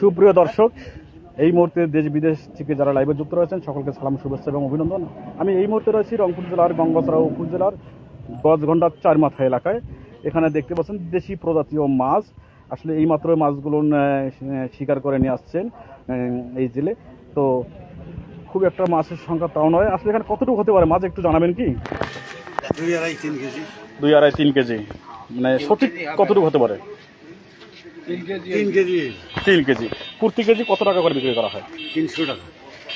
সুপ্রিয় দর্শক এই মুহূর্তে দেশ বিদেশ থেকে যারা লাইভে যুক্ত রয়েছেন সকলকে সালাম শুভেচ্ছা এবং অভিনন্দন। আমি এই মুহূর্তে রয়েছি রংপুর জেলার গঙ্গাচড়া উপজেলার গজগন্ডার চার মাথা এলাকায়। এখানে দেখতে পাচ্ছেন দেশি প্রজাতীয় মাছ। আসলে এই মাত্র মাছগুলো শিকার করে নিয়ে আসছেন এই জেলে। তো খুব একটা মাছের সংখ্যা তাও নয়। আসলে এখানে কতটুকু হতে পারে? মাছ একটু জানাবেন কি? দুই আড়াই তিন কেজি। দুই আড়াই তিন কেজি। মানে সঠিক কতটুকু হতে পারে? তিন কেজি তিন কেজি। প্রতি কেজি কত টাকা করে বিক্রি করা হয়? তিনশো টাকা।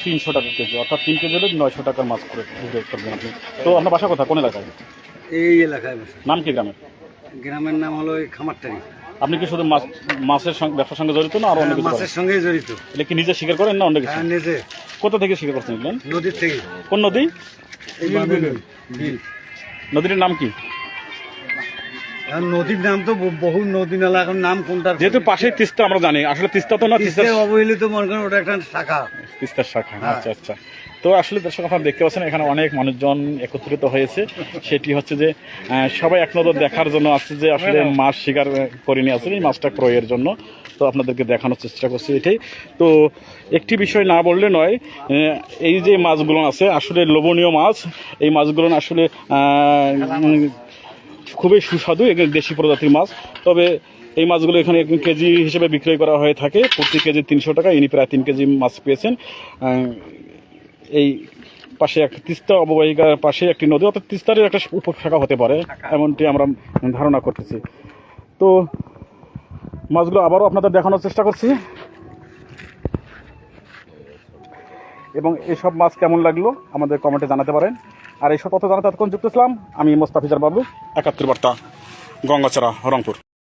তিনশো টাকা কেজি অর্থাৎ তিন কেজি হলে নয়শো টাকার মাছ করে বিক্রি করবেন আপনি। তো আপনার বাসা কোথা কোন এলাকায়? এই এলাকায় নাম কি গ্রামের? গ্রামের নাম হলো এই খামারটারি। আপনি কি শুধু মাছ মাছের সঙ্গে ব্যবসার সঙ্গে জড়িত না আরও অন্য কিছু হ্যাঁ, মাছের সঙ্গে জড়িত। এটা কি নিজে শিকার করেন না অন্য কিছু? হ্যাঁ নিজে। কোথা থেকে শিকার করছেন নদীর থেকে। কোন নদী? নদীটির নাম কি? নদীর নাম তো বহু নদী নালা এখন নাম কোনটা যেহেতু পাশেই তিস্তা আমরা জানি। আসলে তিস্তা তো না তিস্তা অবহেলিত মনে করেন ওটা একটা শাখা। তিস্তার শাখা হ্যাঁ। আচ্ছা আচ্ছা। তো আসলে দর্শক আপনারা দেখতে পাচ্ছেন এখানে অনেক মানুষজন একত্রিত হয়েছে। সেটি হচ্ছে যে সবাই এক নজর দেখার জন্য আসছে যে আসলে মাছ শিকার করে নিয়ে আসছে এই মাছটা ক্রয়ের জন্য। তো আপনাদেরকে দেখানোর চেষ্টা করছি এটাই। তো একটি বিষয় না বললে নয় এই যে মাছগুলো আছে আসলে লোভনীয় মাছ এই মাছগুলো আসলে খুবই সুস্বাদু এগুলো দেশি প্রজাতির মাছ। তবে এই মাছগুলো এখানে কেজি হিসেবে বিক্রয় করা হয়ে থাকে। প্রতি কেজি তিনশো টাকা, ইনি প্রায় তিন কেজি মাছ পেয়েছেন। এই পাশে এক তিস্তা অববাহিকার পাশে একটি নদী, অর্থাৎ তিস্তারের একটা উপশাখা হতে পারে, এমনটি আমরা ধারণা করতেছি। তো মাছগুলো আবারও আপনাদের দেখানোর চেষ্টা করছি। এবং এসব মাছ কেমন লাগল আমাদের কমেন্টে জানাতে পারেন। আর এইসব তথ্য জানাতে এতক্ষণ যুক্ত ছিলাম, আমি মোস্তাফিজার বাবু, একাত্তর বার্তা গঙ্গাচড়া রংপুর।